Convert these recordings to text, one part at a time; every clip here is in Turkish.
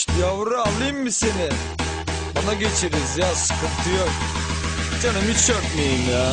Şşt yavru alayım mı seni? Bana geçeriz ya sıkıntı yok. Canım hiç örtmeyeyim ya.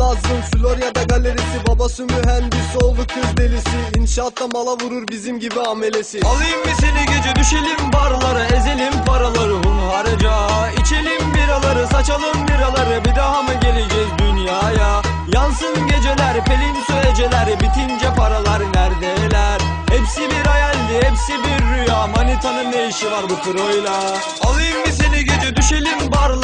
lazım. Florya'da galerisi Babası mühendis oğlu kız delisi. İnşaatta mala vurur bizim gibi amelesi. Alayım mı seni gece düşelim barlara Ezelim paraları. Hunharca İçelim biraları saçalım biraları. Bir daha mı geleceğiz dünyaya? Yansın geceler pelin söğeceler Bitince paralar neredeler? Hepsi bir hayaldi hepsi bir rüya. Manitanın ne işi var bu kroyla? Alayım mı seni gece düşelim barlara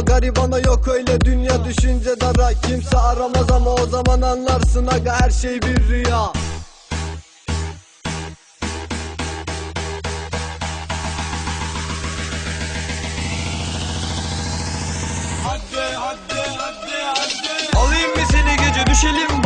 garibana yok öyle dünya düşünce dara. Kimse aramaz ama o zaman anlarsın aga her şey bir rüya. Alayım mı seni gece düşelim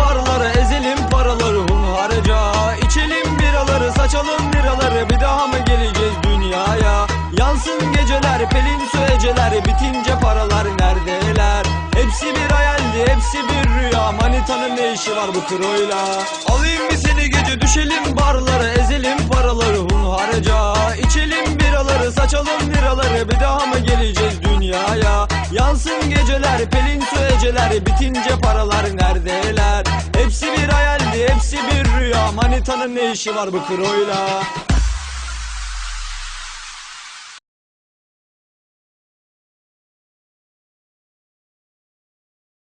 Manitanın ne işi var bu kroyla Alayım mı seni gece? Düşelim barlara Ezelim paraları hunharca. İçelim biraları saçalım liraları. Bir daha mı geleceğiz dünyaya? Yansın geceler pelin söğeceler Bitince paralar neredeler? Hepsi bir hayaldi hepsi bir rüya. Manitanın ne işi var bu kroyla